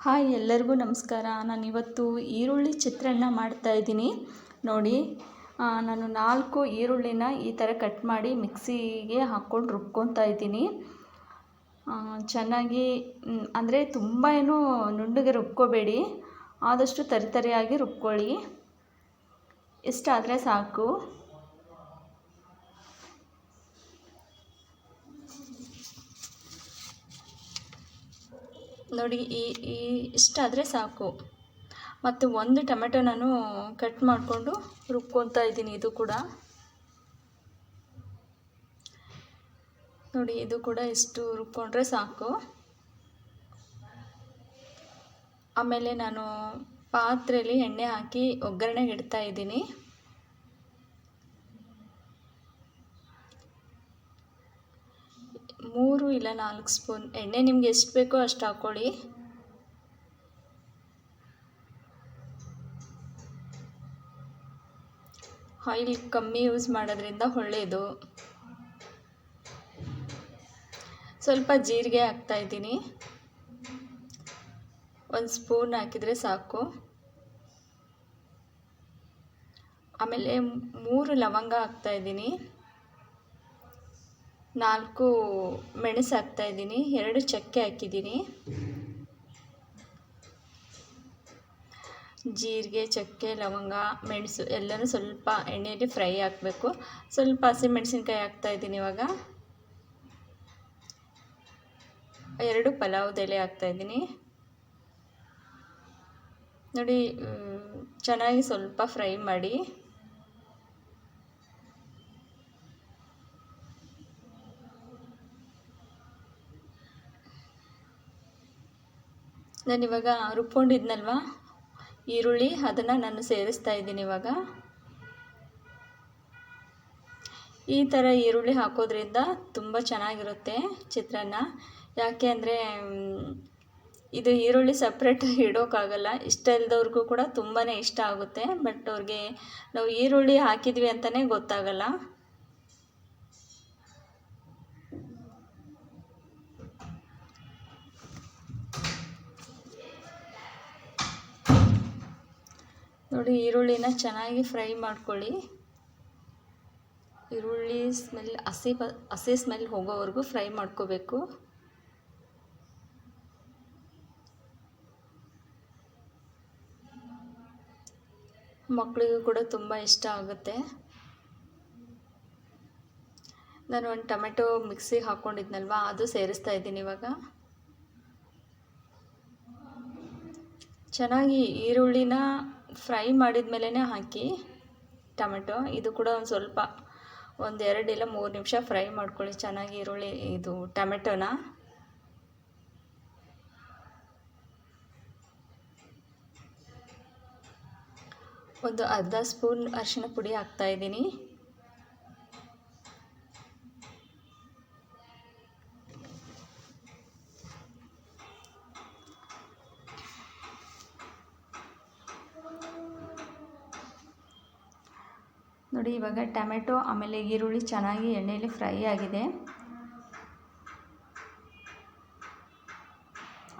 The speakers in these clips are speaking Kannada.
ಹಾಯ್, ಎಲ್ಲರಿಗೂ ನಮಸ್ಕಾರ. ನಾನು ಇವತ್ತು ಈರುಳ್ಳಿ ಚಿತ್ರಾನ್ನ ಮಾಡ್ತಾಯಿದ್ದೀನಿ ನೋಡಿ ನಾನು ನಾಲ್ಕು ಈರುಳ್ಳಿನ ಈ ಥರ ಕಟ್ ಮಾಡಿ ಮಿಕ್ಸಿಗೆ ಹಾಕ್ಕೊಂಡು ರುಬ್ಕೊತಾ ಇದ್ದೀನಿ. ಚೆನ್ನಾಗಿ ಅಂದರೆ ತುಂಬ ಏನು ನುಣ್ಣಗೆ ರುಬ್ಕೋಬೇಡಿ. ಆದಷ್ಟು ತರಿತರಿಯಾಗಿ ರುಬ್ಕೊಳ್ಳಿ. ಇಷ್ಟಾದರೆ ಸಾಕು. ನೋಡಿ, ಈ ಈ ಇಷ್ಟಾದರೆ ಸಾಕು. ಮತ್ತು ಒಂದು ಟೊಮೆಟೊ ನಾನು ಕಟ್ ಮಾಡಿಕೊಂಡು ರುಬ್ಕೊತಾ ಇದ್ದೀನಿ ಇದು ಕೂಡ. ನೋಡಿ, ಇದು ಕೂಡ ಇಷ್ಟು ರುಬ್ಕೊಂಡ್ರೆ ಸಾಕು. ಆಮೇಲೆ ನಾನು ಪಾತ್ರೆಯಲ್ಲಿ ಎಣ್ಣೆ ಹಾಕಿ ಒಗ್ಗರಣೆಗೆ ಇಡ್ತಾ ಇದ್ದೀನಿ ಮೂರು ಇಲ್ಲ, ನಾಲ್ಕು ಸ್ಪೂನ್. ಎಣ್ಣೆ ನಿಮ್ಗೆ ಎಷ್ಟು ಬೇಕೋ ಅಷ್ಟು ಹಾಕ್ಕೊಳ್ಳಿ ಆಯಿಲ್ ಕಮ್ಮಿ ಯೂಸ್ ಮಾಡೋದ್ರಿಂದ ಒಳ್ಳೆಯದು ಸ್ವಲ್ಪ ಜೀರಿಗೆ ಹಾಕ್ತಾಯಿದ್ದೀನಿ ಒಂದು ಸ್ಪೂನ್ ಹಾಕಿದರೆ ಸಾಕು. ಆಮೇಲೆ ಮೂರು ಲವಂಗ ಹಾಕ್ತಾಯಿದ್ದೀನಿ ನಾಲ್ಕು ಮೆಣಸು ಹಾಕ್ತಾಯಿದ್ದೀನಿ ಎರಡು ಚಕ್ಕೆ ಹಾಕಿದ್ದೀನಿ. ಜೀರಿಗೆ, ಚಕ್ಕೆ, ಲವಂಗ, ಮೆಣಸು ಎಲ್ಲನೂ ಸ್ವಲ್ಪ ಎಣ್ಣೆಯಲ್ಲಿ ಫ್ರೈ ಹಾಕಬೇಕು. ಸ್ವಲ್ಪ ಹಸಿಮೆಣಸಿನ್ಕಾಯಿ ಹಾಕ್ತಾಯಿದ್ದೀನಿ ಇವಾಗ. ಎರಡು ಪಲಾವ್ ಎಲೆ ಹಾಕ್ತಾಯಿದ್ದೀನಿ ನೋಡಿ ಚೆನ್ನಾಗಿ ಸ್ವಲ್ಪ ಫ್ರೈ ಮಾಡಿ. ನಾನಿವಾಗ ರುಬ್ಕೊಂಡಿದ್ನಲ್ವ? ಈರುಳ್ಳಿ, ಅದನ್ನು ನಾನು ಸೇರಿಸ್ತಾ ಇದ್ದೀನಿ ಇವಾಗ. ಈ ಥರ ಈರುಳ್ಳಿ ಹಾಕೋದ್ರಿಂದ ತುಂಬ ಚೆನ್ನಾಗಿರುತ್ತೆ ಚಿತ್ರಾನ್ನ. ಯಾಕೆ ಅಂದರೆ ಇದು ಈರುಳ್ಳಿ ಸಪ್ರೇಟ್ ಇಡೋಕ್ಕಾಗಲ್ಲ. ಇಷ್ಟ ಇಲ್ದವ್ರಿಗೂ ಕೂಡ ತುಂಬಾ ಇಷ್ಟ ಆಗುತ್ತೆ. ಬಟ್ ಅವ್ರಿಗೆ ನಾವು ಈರುಳ್ಳಿ ಹಾಕಿದ್ವಿ ಅಂತಲೇ ಗೊತ್ತಾಗಲ್ಲ. ನೋಡಿ, ಈರುಳ್ಳಿನ ಚೆನ್ನಾಗಿ ಫ್ರೈ ಮಾಡ್ಕೊಳ್ಳಿ. ಈರುಳ್ಳಿ ಸ್ಮೆಲ್, ಹಸಿ ಬ, ಹಸಿ ಸ್ಮೆಲ್ ಹೋಗೋವರೆಗೂ ಫ್ರೈ ಮಾಡ್ಕೋಬೇಕು. ಮಕ್ಕಳಿಗೂ ಕೂಡ ತುಂಬ ಇಷ್ಟ ಆಗುತ್ತೆ. ನಾನು ಒಂದು ಟೊಮೆಟೊ ಮಿಕ್ಸಿಗೆ ಹಾಕ್ಕೊಂಡಿದ್ನಲ್ವ ಅದು ಸೇರಿಸ್ತಾ ಇದ್ದೀನಿ ಇವಾಗ. ಚೆನ್ನಾಗಿ ಈರುಳ್ಳಿನ ಫ್ರೈ ಮಾಡಿದ ಮೇಲೇ ಹಾಕಿ ಟೊಮೆಟೊ, ಇದು ಕೂಡ ಒಂದು ಸ್ವಲ್ಪ ಒಂದು ಎರಡು ಇಲ್ಲ ಮೂರು ನಿಮಿಷ ಫ್ರೈ ಮಾಡ್ಕೊಳ್ಳಿ, ಚೆನ್ನಾಗಿ ಈರುಳ್ಳಿ, ಇದು ಟೊಮೆಟೊನ. ಒಂದು ಅರ್ಧ ಸ್ಪೂನ್ ಅರಿಶಿನ ಪುಡಿ ಹಾಕ್ತಾಯಿದ್ದೀನಿ ನೋಡಿ, ಇವಾಗ ಟೊಮೆಟೊ, ಆಮೇಲೆ ಈರುಳ್ಳಿ ಚೆನ್ನಾಗಿ ಎಣ್ಣೆಯಲ್ಲಿ ಫ್ರೈ ಆಗಿದೆ.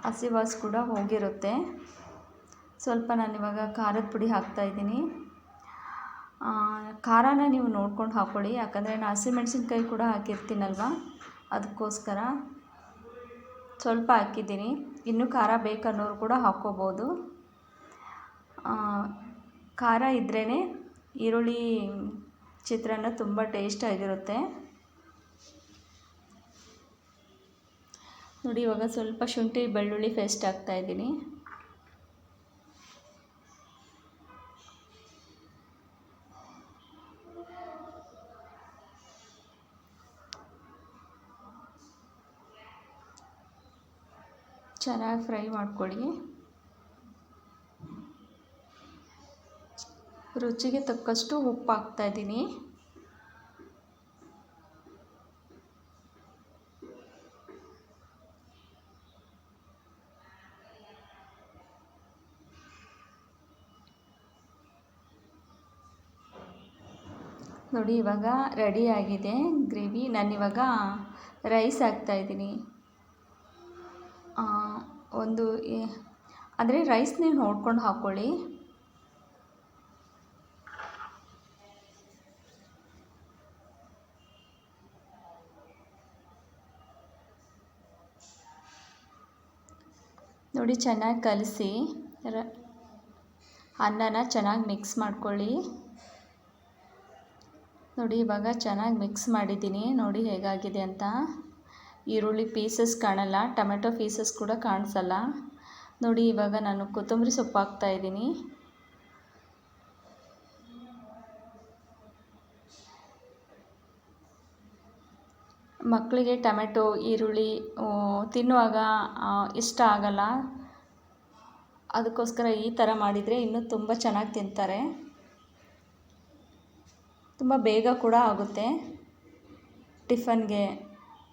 ಹಸಿ ವಾಸ್ ಕೂಡ ಹೋಗಿರುತ್ತೆ. ಸ್ವಲ್ಪ ನಾನು ಇವಾಗ ಖಾರದ ಪುಡಿ ಹಾಕ್ತಾಯಿದ್ದೀನಿ ಖಾರನ ನೀವು ನೋಡ್ಕೊಂಡು ಹಾಕ್ಕೊಳ್ಳಿ ಯಾಕಂದರೆ ನಾನು ಹಸಿಮೆಣ್ಸಿನ್ಕಾಯಿ ಕೂಡ ಹಾಕಿರ್ತೀನಲ್ವ? ಅದಕ್ಕೋಸ್ಕರ ಸ್ವಲ್ಪ ಹಾಕಿದ್ದೀನಿ. ಇನ್ನೂ ಖಾರ ಬೇಕನ್ನೋರು ಕೂಡ ಹಾಕ್ಕೋಬೋದು. ಖಾರ ಇದ್ರೇ ಈರುಳ್ಳಿ ಚಿತ್ರಾನ್ನ ತುಂಬ ಟೇಸ್ಟಾಗಿರುತ್ತೆ ನೋಡಿ ಇವಾಗ ಸ್ವಲ್ಪ ಶುಂಠಿ ಬೆಳ್ಳುಳ್ಳಿ ಪೇಸ್ಟ್ ಹಾಕ್ತಾಯಿದ್ದೀನಿ ಚೆನ್ನಾಗಿ ಫ್ರೈ ಮಾಡ್ಕೊಳ್ಳಿ ರುಚಿಗೆ ತಕ್ಕಷ್ಟು ಉಪ್ಪು ಹಾಕ್ತಾಯಿದ್ದೀನಿ ನೋಡಿ, ಇವಾಗ ರೆಡಿಯಾಗಿದೆ ಗ್ರೇವಿ. ನಾನಿವಾಗ ರೈಸ್ ಹಾಕ್ತಾಯಿದ್ದೀನಿ ಒಂದು ಅಂದರೆ ರೈಸ್ ನೀವು ನೋಡ್ಕೊಂಡು ಹಾಕ್ಕೊಳ್ಳಿ ನೋಡಿ, ಚೆನ್ನಾಗಿ ಕಲಸಿ. ರ, ಅನ್ನನ ಚೆನ್ನಾಗಿ ಮಿಕ್ಸ್ ಮಾಡ್ಕೊಳ್ಳಿ. ನೋಡಿ, ಇವಾಗ ಚೆನ್ನಾಗಿ ಮಿಕ್ಸ್ ಮಾಡಿದ್ದೀನಿ. ನೋಡಿ ಹೇಗಾಗಿದೆ ಅಂತ. ಈರುಳ್ಳಿ ಪೀಸಸ್ ಕಾಣಲ್ಲ, ಟೊಮೆಟೊ ಪೀಸಸ್ ಕೂಡ ಕಾಣಿಸಲ್ಲ. ನೋಡಿ, ಇವಾಗ ನಾನು ಕೊತ್ತಂಬರಿ ಸೊಪ್ಪು ಹಾಕ್ತಾಯಿದ್ದೀನಿ ಮಕ್ಕಳಿಗೆ ಟೊಮೆಟೊ, ಈರುಳ್ಳಿ ತಿನ್ನುವಾಗ ಇಷ್ಟ ಆಗಲ್ಲ. ಅದಕ್ಕೋಸ್ಕರ ಈ ಥರ ಮಾಡಿದರೆ ಇನ್ನೂ ತುಂಬ ಚೆನ್ನಾಗಿ ತಿಂತಾರೆ. ತುಂಬ ಬೇಗ ಕೂಡ ಆಗುತ್ತೆ. ಟಿಫನ್ಗೆ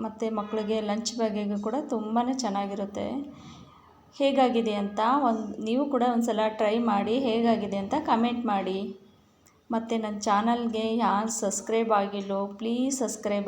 ಮತ್ತು ಮಕ್ಕಳಿಗೆ ಲಂಚ್ ಬ್ಯಾಗಿಗೂ ಕೂಡ ತುಂಬಾ ಚೆನ್ನಾಗಿರುತ್ತೆ. ಹೇಗಾಗಿದೆ ಅಂತ ಒಂದು, ನೀವು ಕೂಡ ಒಂದು ಸಲ ಟ್ರೈ ಮಾಡಿ ಹೇಗಾಗಿದೆ ಅಂತ ಕಮೆಂಟ್ ಮಾಡಿ. ಮತ್ತು ನನ್ನ ಚಾನಲ್ಗೆ ಯಾರು ಸಬ್ಸ್ಕ್ರೈಬ್ ಆಗಿಲ್ಲೋ, ಪ್ಲೀಸ್ ಸಬ್ಸ್ಕ್ರೈಬ್